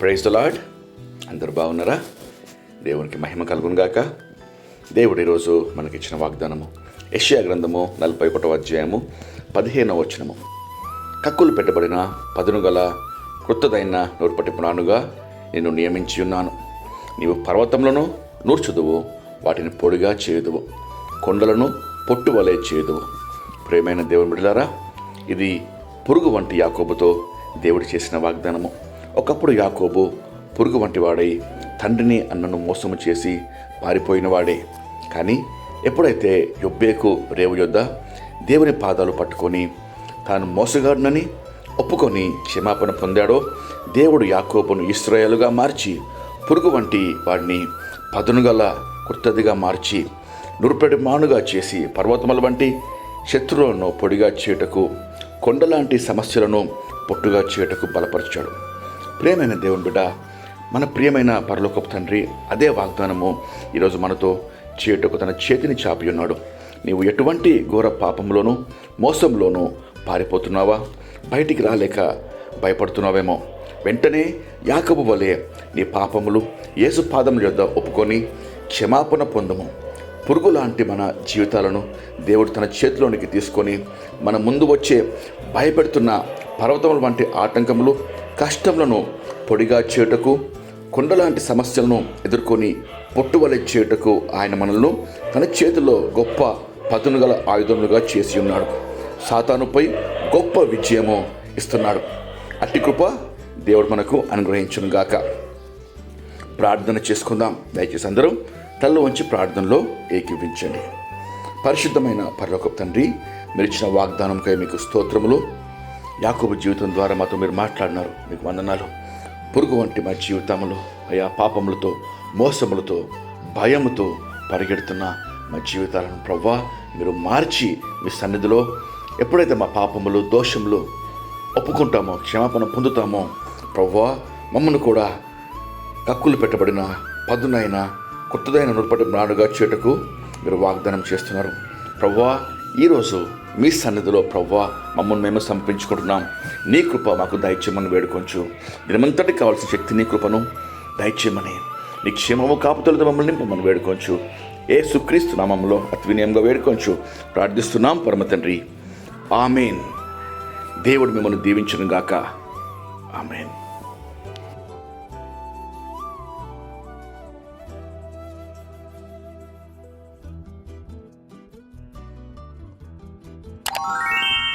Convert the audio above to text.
Praise the lord అందరు బాగున్నారా? దేవునికి మహిమ కలుగునుగాక దేవుడు ఈరోజు మనకిచ్చిన వాగ్దానము యష్యా గ్రంథము నలభై ఒకటవ అధ్యాయము పదిహేనవ వచనము. కక్కులు పెట్టబడిన పదును గల క్రొత్తదైన నూర్పటి పునానుగా నేను నియమించి ఉన్నాను నీవు పర్వతములను నూర్చుదువు వాటిని పొడిగా చేయుదువు కొండలను పొట్టు వలె చేయుదువు. ప్రేమైన దేవుని బిడ్డలారా ఇది పురుగు వంటి యాకోబుతో దేవుడు చేసిన వాగ్దానము. ఒకప్పుడు యాకోబు పురుగు వంటివాడై తండ్రిని అన్నను మోసము చేసి పారిపోయినవాడే. కానీ ఎప్పుడైతే యొబ్బేకు రేవు యొద్ద దేవుని పాదాలు పట్టుకొని తాను మోసగాడునని ఒప్పుకొని క్షమాపణ పొందాడో దేవుడు యాకోబును ఇస్రాయేలుగా మార్చి పురుగు వంటి వాడిని పదునుగల కుర్తదిగా మార్చి నురుపెడి మానుగా చేసి పర్వతముల వంటి శత్రువులను పొడిగా చేయుటకు కొండలాంటి సమస్యలను పొట్టుగా చేయుటకు బలపరిచాడు. ప్రియమైన దేవుని బిడ్డ మన ప్రియమైన పరలోకపు తండ్రి అదే వాగ్దానము ఈరోజు మనతో చేయుటకు తన చేతిని చాపి ఉన్నాడు. నీవు ఎటువంటి ఘోర పాపంలోనూ మోసంలోనూ పారిపోతున్నావా? బయటికి రాలేక భయపడుతున్నావేమో. వెంటనే యాకబు వలె నీ పాపములు యేసు పాదముల యొద్ద ఒప్పుకొని క్షమాపణ పొందము. పురుగు లాంటి మన జీవితాలను దేవుడు తన చేతిలోనికి తీసుకొని మన ముందు వచ్చే భయపెడుతున్న పర్వతముల వంటి ఆటంకములు కష్టములను పొడిగా చేయుటకు కొండలాంటి సమస్యలను ఎదుర్కొని పొట్టువలె చేయుటకు ఆయన మనల్ని తన చేతిలో గొప్ప పదునుగల ఆయుధములుగా చేసి ఉన్నాడు. సాతానుపై గొప్ప విజయము ఇస్తున్నాడు. అట్టి కృప దేవుడు మనకు అనుగ్రహించునుగాక ప్రార్థన చేసుకుందాం. దయచేసి అందరం తల్ల వంచి ప్రార్థనలో ఏకీవించండి పరిశుద్ధమైన పరలోక తండ్రి మీరు ఇచ్చిన వాగ్దానంకై మీకు స్తోత్రములు యాకోబు జీవితం ద్వారా మాతో మీరు మాట్లాడినారు. మీకు వందనాలు. పురుగు వంటి మా జీవితములు అయా పాపములతో మోసములతో భయముతో పరిగెడుతున్న మా జీవితాలను ప్రవ్వా మీరు మార్చి మీ సన్నిధిలో ఎప్పుడైతే మా పాపములు దోషములు ఒప్పుకుంటామో క్షమాపణ పొందుతామో ప్రవ్వా మమ్మల్ని కూడా కక్కులు పెట్టబడిన పదునైన కొత్తదైన నుడిపటి నాడుగా చేటుకు మీరు వాగ్దానం చేస్తున్నారు. ప్రవ్వా ఈరోజు మీ సన్నిధిలో ప్రవ్వా మమ్మల్ని మేము సమర్పించుకుంటున్నాం. నీ కృప మాకు దయచేయమని వేడుకొంచు. దినమంతటి కావాల్సిన శక్తి నీ కృపను దయచేయమని నీ క్షేమము కాపుతలతో మమ్మల్ని మమ్మల్ని వేడుకొంచు. ఏ సుక్రీస్తు నామంలో అతి వేడుకొంచు. ప్రార్థిస్తున్నాం పరమ తండ్రి. ఆమెన్. దేవుడు మిమ్మల్ని దీవించను గాక ఆమెన్. you